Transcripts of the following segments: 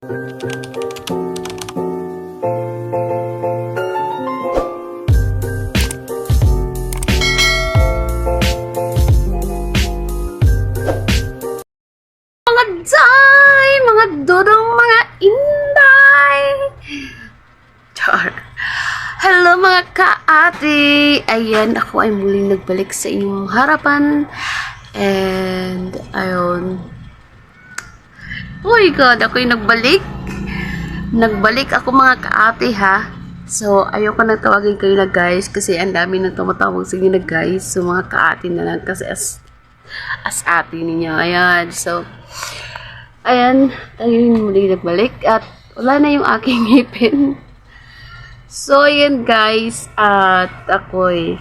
Day, mga dudong, mga inday. Char. Hello mga kaati! Ayan, ako ay muling nagbalik sa inyong harapan. And, ayun. Oh my God, ako yung nagbalik. Nagbalik ako mga kaati ha. So, ayoko nang tawagin kayo na guys kasi ang dami nang tumatawag sa inyo na guys. So, mga kaati na lang kasi as as ate ninyo. Ayan. So, ayan. Tayo yung muli nagbalik. At wala na yung aking ngipin. So, ayan guys. At ako'y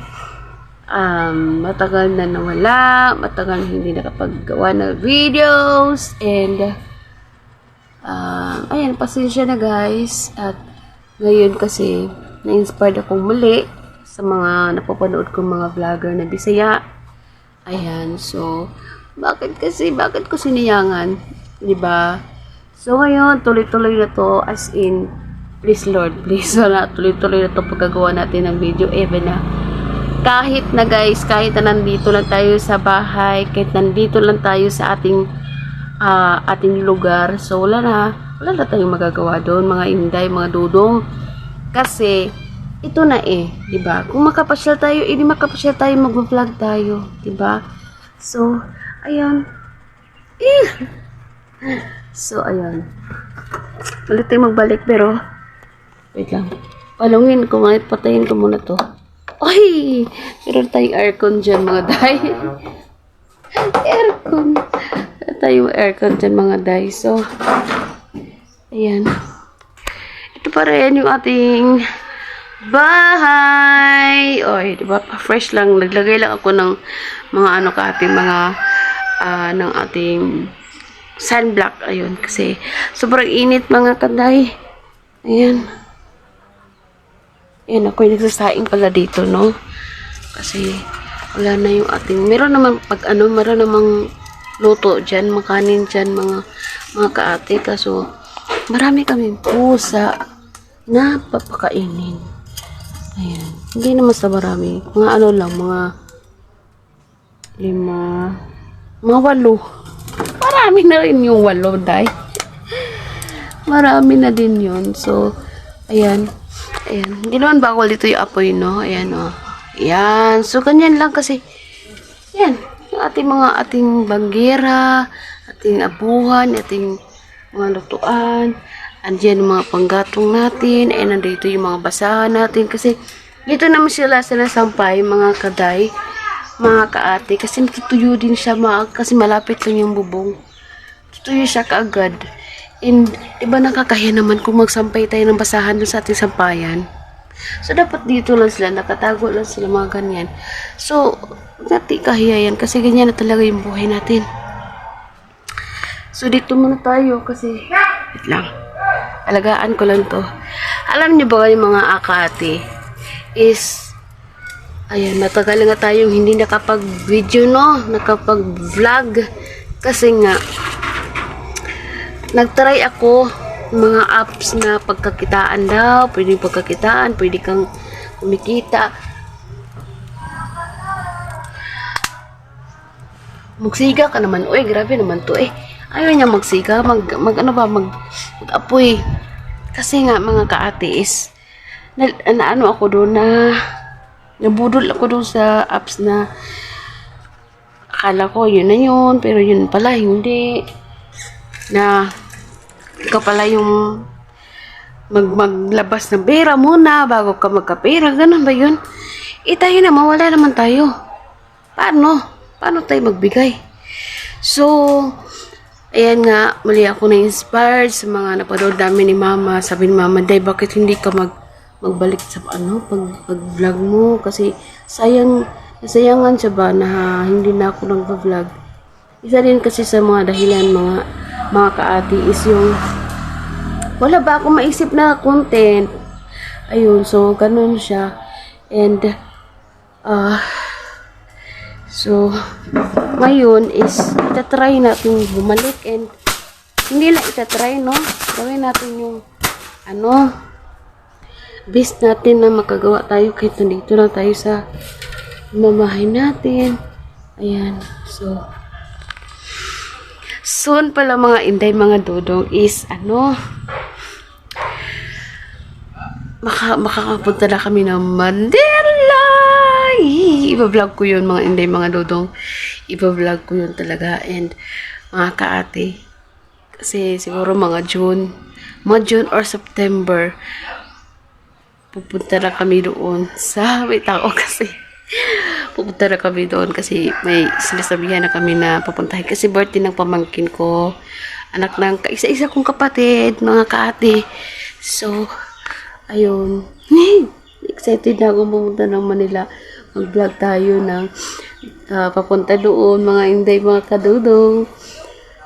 um, matagal na nawala. Matagal hindi nakapaggawa ng videos. And, um, ayan, pasensya na guys. At ngayon kasi, na-inspired akong muli sa mga napapanood kong mga vlogger na Bisaya. Ayan, so, bakit kasi, bakit ko siniyangan? ba? So, ngayon, tuloy-tuloy na to, as in, please Lord, please, wala, tuloy-tuloy na to pagkagawa natin ng video, even na, kahit na guys, kahit na nandito lang tayo sa bahay, kahit nandito lang tayo sa ating, ah, ating lugar, so, wala na, wala na tayong magagawa doon, mga inday, mga dudong, kasi, ito na eh, 'di ba? Kung makapasyal tayo, hindi makapasyal tayo, mag-vlog tayo, 'di ba? So, ayun. Eh. So, ayun. Ulit tayo magbalik pero wait lang. Palungin ko, mga patayin ko muna to. Ay! Meron tayong aircon dyan, mga day. aircon. Tayong aircon dyan, mga day. So, ayan. Ito pa rin yung ating bahay. Oy, di ba? Fresh lang. Naglagay lang ako ng mga ano ka ating mga ah, ng ating sunblock. Ayun. Kasi sobrang init mga kanday. Ayan. Ayan, ako yung nagsasaing pala dito, no? Kasi wala na yung ating... Meron naman pag ano, meron namang luto dyan, makanin dyan, mga, mga kaate. Kaso, marami kaming pusa na papakainin. Ayan. Hindi naman sa marami. Mga ano lang, mga lima, mga walo. Marami na rin yung walo, day. Marami na din yun. So, ayan. Ayan. Hindi naman bawal dito yung apoy, no? Ayan, oh. Ayan. So, ganyan lang kasi, ayan. Yung ating mga ating banggera, ating abuhan, ating mga lutuan, andyan yung mga panggatong natin, and nandito yung mga basahan natin kasi dito naman sila sinasampay, mga kaday, mga kaate, kasi natutuyo din siya, mga, kasi malapit lang yung bubong. Tutuyo siya kaagad. And, iba nakakahiya naman kung magsampay tayo ng basahan dun sa ating sampayan. So, dapat dito lang sila, nakatago lang sila mga ganyan. So, nati kahiya yan kasi ganyan na talaga yung buhay natin. So, dito muna tayo kasi, wait lang. Alagaan ko lang to. Alam niyo ba yung mga akate is ayan, matagal nga tayong hindi nakapag-video no, nakapag-vlog kasi nga nagtry ako mga apps na pagkakitaan daw, pwede pagkakitaan, pwede kang kumikita. Magsiga ka naman. Uy, grabe naman to eh. Ayaw niya magsiga. Mag, mag ano ba, mag, mag-apoy. Kasi nga, mga kaatiis, na, na ano ako doon na, nabudol ako doon sa apps na, akala ko yun na yun, pero yun pala, hindi. Na, ikaw pala yung mag maglabas ng pera muna bago ka magkapera. Ganun ba yun? Eh tayo naman, wala naman tayo. Paano? Paano tayo magbigay? So, ayan nga, muli ako na-inspired sa mga napanood namin ni Mama. Sabi ni Mama, Day, bakit hindi ka mag magbalik sa ano, pag, pag-vlog mo? Kasi sayang, nasayangan siya ba na hindi na ako nag-vlog. Isa din kasi sa mga dahilan mga mga kaati is yung wala ba akong maisip na content. Ayun, so ganun siya. And ah so ngayon is itatry natin bumalik and hindi na itatry, no? Gawin natin yung, ano, best natin na makagawa tayo kahit nandito lang tayo sa mamahay natin. Ayan. So, soon pala mga inday, mga dodong is, ano, maka, makakapunta na kami ng Mandela! Iba-vlog ko yun, mga inday, mga dodong. Iba-vlog ko yun talaga. And, mga kaate, kasi siguro mga June, mga June or September, pupunta na kami doon sa, wait ako kasi, pupunta na kami doon kasi may sinasabihan na kami na pupuntahin. Kasi birthday ng pamangkin ko. Anak ng kaisa-isa kong kapatid mga kaate. So ayun. Excited na ako pumunta ng Manila. Mag-vlog tayo ng ah, papunta doon mga inday mga kadudong.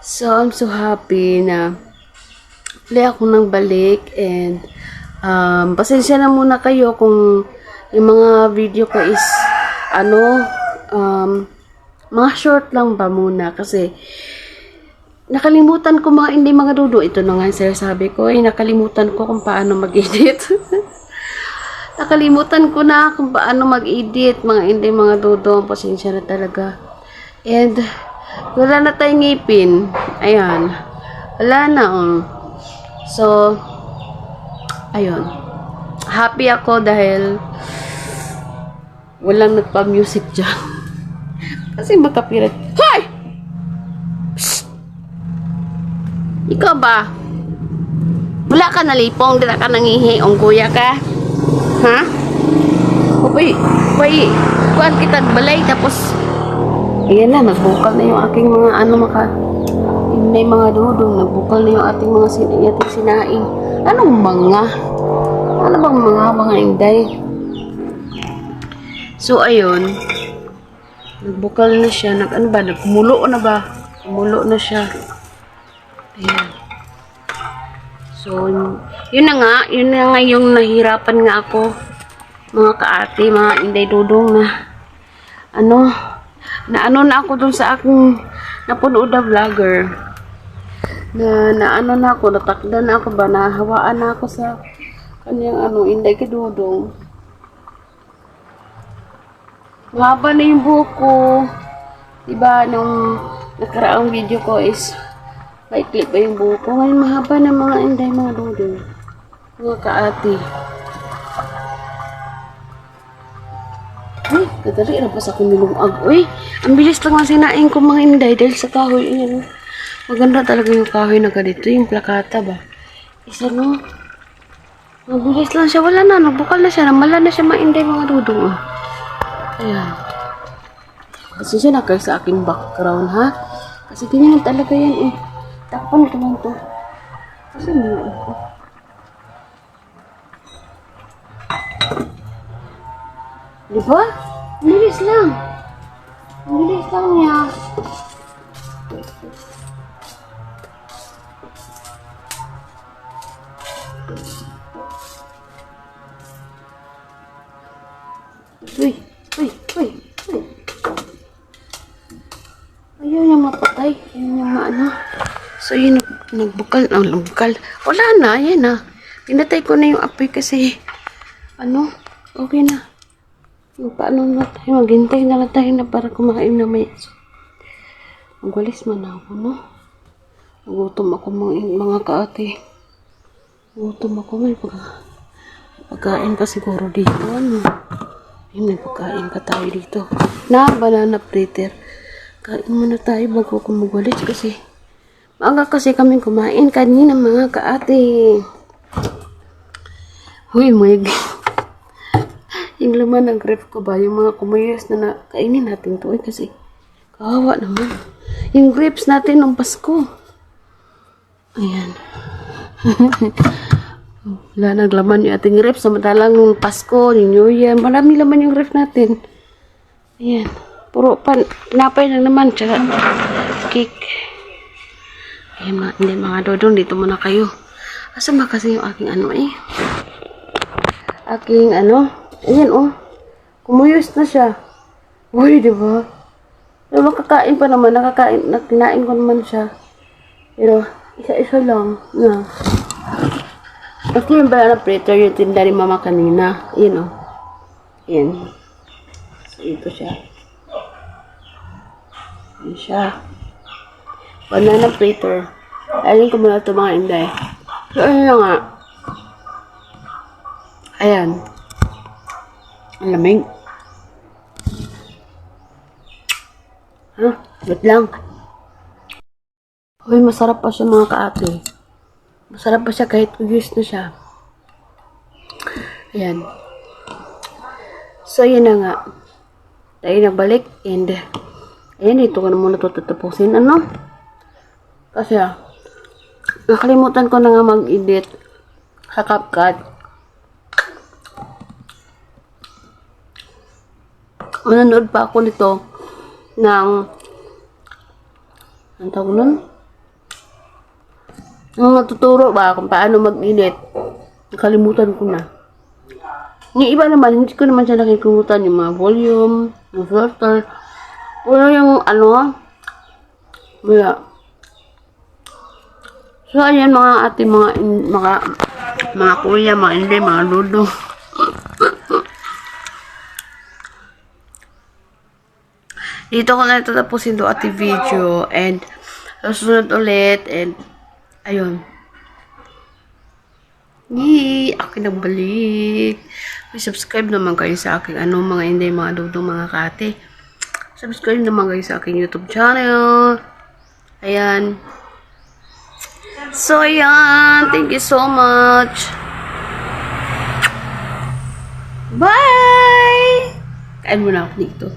So I'm so happy na play ako ng balik and um, pasensya na muna kayo kung yung mga video ko is ano um, mga short lang ba muna? Kasi nakalimutan ko mga hindi mga dudo ito na nga yung sinasabi ko eh nakalimutan ko kung paano mag-edit. Nakalimutan ko na kung paano mag-edit mga hindi mga dudo pasensya na talaga. And wala na tayong ngipin. Ayan. Wala na um. so ayun. Happy ako dahil walang nagpa-music dyan. Kasi makapirat. Hoy! Psst! Ikaw ba? Wala ka nalipong, dila ka nangihi, ang kuya ka. Ha? Uy, uy, kuhan kita balay, tapos, ayan na, nagbukal na yung aking mga, ano, maka, may mga dudong, nagbukal na yung ating mga sin ating sinaing. Anong mga? Ano bang mga mga inday? So, ayun. Nagbukal na siya. Nag, ano ba? Nagkumulo na ba? Kumulo na siya. Ayan. So, yun na nga. Yun na nga yung nahirapan nga ako. Mga kaate, mga inday dudong na ano, na ano na ako dun sa aking napunood na vlogger. Na, na ano na ako, natakda na ako ba, nahawaan na ako sa kanyang ano, inday kadudong. Mahaba na yung buhok ko. Diba, nung nakaraang video ko is may clip pa yung buhok ko. Ngayon, mahaba na mga inday, mga dudong. Mga kaati. Uy, kadali na pa sa nilungag. Uy, ang bilis lang ang sinaing ko mga inday dahil sa kahoy. Ayan. Maganda talaga yung kahoy na ganito. Yung plakata ba? Isa no. Mabilis lang siya. Wala na. Nagbukal na siya. Namala na siya mga inday, mga dudong. Oh. Ayan. Kasi siya na kayo sa aking background, ha? Kasi ganyan talaga yan, eh. Takpan ko lang to. Kasi mo, eh. Di ba? Ang bilis lang. Ang bilis lang niya. Maano. So, yun, nag- nagbukal. Ang nagbukal. Wala na, yan na. Pinatay ko na yung apoy kasi, ano, okay na. Paano na tayo, maghintay na lang tayo na para kumain na may so, Magwalis man ako, no? Nagutom ako mga, mga kaate. Nagutom ako, may pag, pagkain pa siguro dito, ano? Ay, may pa tayo dito. Na, banana fritter. Kain muna tayo bago ko magwalis kasi maaga kasi kami kumain kanina mga kaate. Huy, may yung laman ng ref ko ba, yung mga kumayas na, na kainin natin to eh, kasi kawawa naman. Yung grapes natin ng Pasko. Ayan. Wala naglaman yung ating ref. Samantalang yung Pasko, yung New Year, marami laman yung ref natin. Ayan. Puro pan, napay lang naman. Tsaka cake. Ayan mga, hindi mga dodong, dito muna kayo. Asa ba kasi yung aking ano eh? Aking ano? Ayan oh. Kumuyos na siya. Uy, di ba? Pero makakain pa naman. Nakakain, nakinain ko naman siya. Pero, Isa-isa lang. Na. Ito yung banana fritter yung tinda ni mama kanina. Yun o. Yan. So, ito siya. Yan siya. Banana fritter. Ayun ko muna ito mga inday. So, ayun na nga. Ayan. Ang lamig. Ha? Wait lang. Uy, masarap pa siya mga kaate. Masarap pa siya kahit ugis na siya. Ayan. So, yun na nga. Tayo na balik and ayan, ito ko na muna ito tatapusin. Ano? Kasi ah, nakalimutan ko na nga mag-edit sa CapCut. Manonood pa ako nito ng ang tawag nun? Nung natuturo ba kung paano mag-edit. Nakalimutan ko na. Yung iba naman, hindi ko naman siya nakikumutan yung mga volume, yung filter. Pero yung ano, wala. So, ayan mga ating mga, in- mga, mga kuya, mga hindi, mga ludo. Dito ko na tatapusin to ating video and susunod ulit and ayun. Yee! Akin nagbalik. May subscribe naman kayo sa aking ano, mga hindi, mga dudong mga kate. Subscribe naman kayo sa aking YouTube channel. Ayan. So, ayan. Thank you so much. Bye! Kain muna ako dito.